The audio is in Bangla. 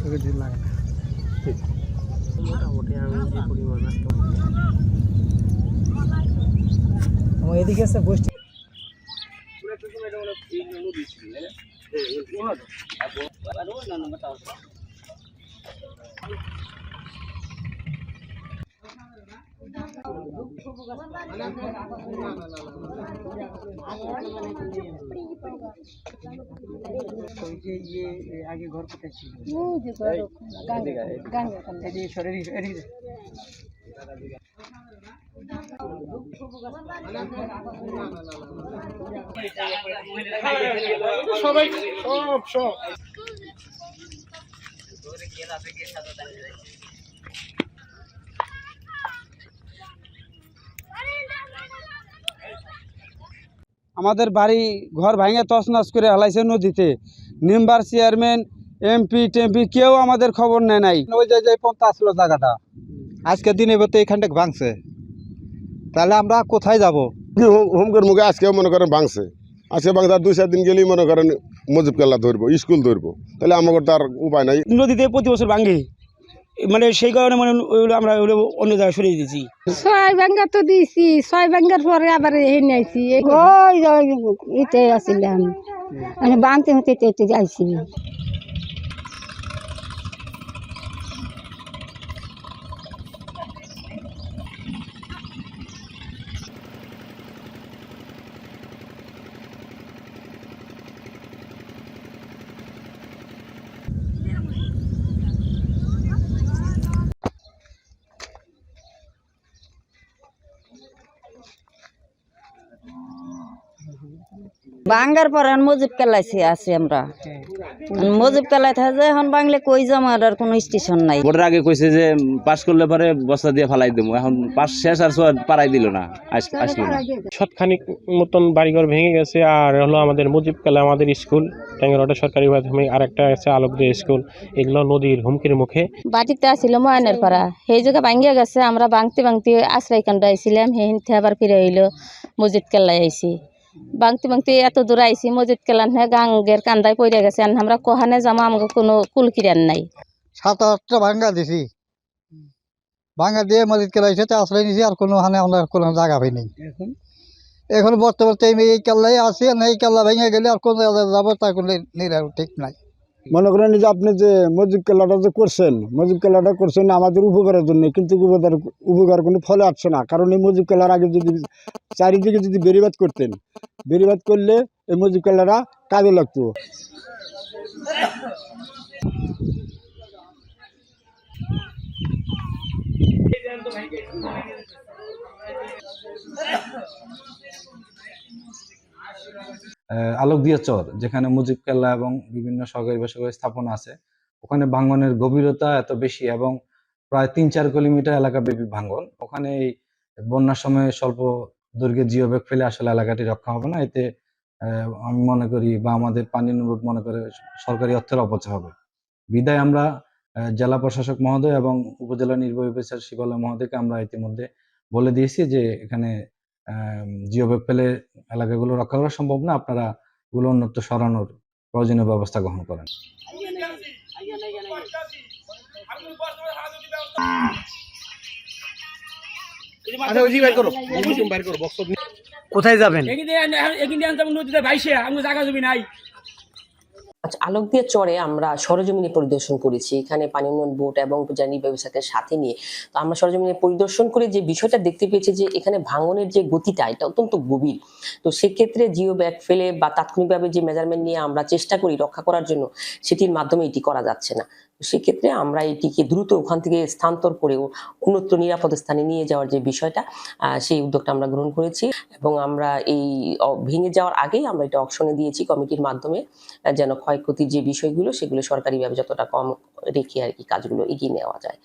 তোকে দিন লাগে না। আমার এদিকে আছে বসছি ওই যে ইয়ে এ, আগে এদিকে সর, এদিকে সর, এদিকে আমাদের বাড়ি ঘর ভাঙে তছনছ করে হালাইছে নদীতে। মেম্বার চেয়ারম্যান এমপি টেমপি কেউ আমাদের খবর নেয় নাই। ওই যে যে পন্থা আসলো জায়গাটা। আজকে দিনে বলতে এইখানটা ভাঙছে। তাহলে আমরা কোথায় যাব? হোমকের মুখে আজকে মনে করেন ভাঙছে। আজকে ভাঙছে আর দুই চার দিন গেলেই মনে করেন মজিব কেল্লা ধরবো স্কুল ধরবো। তাহলে আমাকে তার উপায় নাই। নদীতে প্রতি বছর ভাঙে। মানে সেই কারণে মানে ওইগুলো আমরা ওইগুলো অন্য জায়গায় সরিয়ে দিয়েছি। ছয় ব্যাঙ্গা তো দিয়েছি, ছয় ব্যাঙ্গার পরে আবার এ নিয়েছি ওই ইতে আসছিলাম মানে বাঁধতে হতে যাইছি। বাঙ্গার পর এখন মজিব কেলাইছে আছি আমরা। মজিব কেলাই থাকে এখন বাংলে কই যাম আর কোনো স্টেশন নাই। ভোটের আগে কইছে যে পাস করলে পরে বস্তা দিয়ে ফালাই দেবো। এখন পাস শেষ আর সব পারাই দিল না। আস- আসলো না। শতখানিক মতন বাড়িঘর ভেঙে গেছে আর হলো আমাদের মুজিব কালা আমাদের স্কুল ট্যাঙ্গারোটা সরকারি মাধ্যমিক আর একটা আছে আলোকদের স্কুল। এগুলো নদীর হুমকির মুখে। বাটিতে আসছিল ময়নের পাড়া। সেই জায়গা ভাঙ্গিয়া গেছে আমরা ভাঙতে ভাঙতে আশ্রয় কান্ড আইছিলাম সেইখান আবার ফিরে হইল মসজিদ কেল্লাই আইছি। ভাঙতে বাংতি এত দূর আইসি মজিদ কেলান হ্যাঁ গাঙ্গের কান্দায় পড়ে গেছে আর আমরা কোহানে জামা আমাকে কোনো কুল কিরান নাই। সাত আটটা ভাঙ্গা দিছি। ভাঙ্গা দিয়ে মসজিদ কেলাইছে তো আশ্রয় নিছি আর কোনো হানে আমরা কোনো জায়গা পাইনি এখন? এখন বর্তমানে এই কেল্লাই আছি আর এই কেল্লা ভেঙে গেলে আর কোনো যাব তা কোনো নিরা ঠিক নাই। মনে করেন যে আপনি যে মজিব কেল্লাটা যে করছেন মজিব কেলাটা করছেন আমাদের উপকারের জন্য, কিন্তু উপকার উপকার কোনো ফলে আসছে না। কারণ এই মজিব কেল্লার আগে যদি চারিদিকে যদি বেরিবাদ করতেন বেরিবাদ করলে এই মজিব কেল্লাটা কাজে লাগতো। আলোক দিয়া চর, যেখানে মুজিব কেল্লা এবং বিভিন্ন সরকারি বেসরকারি স্থাপনা আছে। ওখানে ভাঙনের গভীরতা এত বেশি এবং প্রায় তিন চার কিলোমিটার এলাকা ব্যাপী ভাঙন ওখানে এই বন্যার সময় স্বল্প দৈর্ঘ্যের জিও ব্যাগ ফেলে আসলে এলাকাটি রক্ষা হবে না। এতে আমি মনে করি বা আমাদের পানি অনুরোধ মনে করে সরকারি অর্থের অপচয় হবে। বিদায় আমরা জেলা প্রশাসক মহোদয় এবং উপজেলা নির্বাহী অফিসার শিবালয় মহোদয়কে আমরা ইতিমধ্যে বলে দিয়েছি যে এখানে জিও ব্যাগ ফেলে এলাকাগুলো রক্ষা করা সম্ভব না আপনারা গুলো অন্যত্র সরানোর প্রয়োজনীয় ব্যবস্থা গ্রহণ করেন। আচ্ছা ওই বাইর করো। বাইর কোথায় যাবেন? নদীতে ভাইসে আমি জায়গা জমি নাই। আচ্ছা আলোক দিয়ে চরে আমরা সরজমিনে পরিদর্শন করেছি। এখানে পানি উন্নয়ন বোর্ড এবং উপজানি ব্যবসাকে সাথে নিয়ে। তো আমরা সরজমিনে পরিদর্শন করে যে বিষয়টা দেখতে পেয়েছি যে এখানে ভাঙনের যে গতিটা, এটা অত্যন্ত গভীর। তো সেক্ষেত্রে জিও ব্যাগ ফেলে বা তাৎক্ষণিকভাবে যে মেজারমেন্ট নিয়ে আমরা চেষ্টা করি রক্ষা করার জন্য, সেটির মাধ্যমে এটি করা যাচ্ছে না। সেক্ষেত্রে আমরা এটিকে দ্রুত ওখান থেকে স্থানান্তর করে অন্যত্র নিরাপদ স্থানে নিয়ে যাওয়ার যে বিষয়টা সেই উদ্যোগটা আমরা গ্রহণ করেছি এবং আমরা এই ভেঙে যাওয়ার আগেই আমরা এটা অপশনে দিয়েছি কমিটির মাধ্যমে যেন ক্ষয়ক্ষতির যে বিষয়গুলো সেগুলো সরকারিভাবে যতটা কম রেখে আর কি কাজগুলো এগিয়ে নেওয়া যায়।